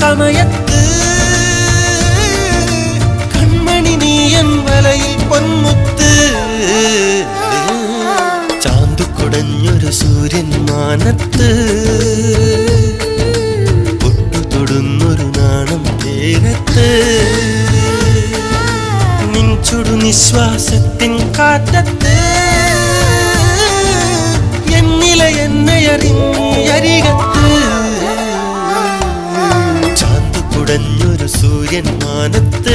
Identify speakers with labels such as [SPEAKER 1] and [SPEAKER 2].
[SPEAKER 1] സമയത്ത് കൺമണി നീ എൻ വലയിൽ പൊന്മുത്ത് ചാന്തു കുടഞ്ഞൊരു സൂര്യൻ മാനത്ത് പൊട്ടുതൊടുന്നൊരു നാണം തേരത്ത് നിൻ ചുടു നിശ്വാസത്തിൻ കാറ്റത്ത് ചാന്ത് കുടഞ്ഞൊരു സൂര്യൻ മാനത്ത്.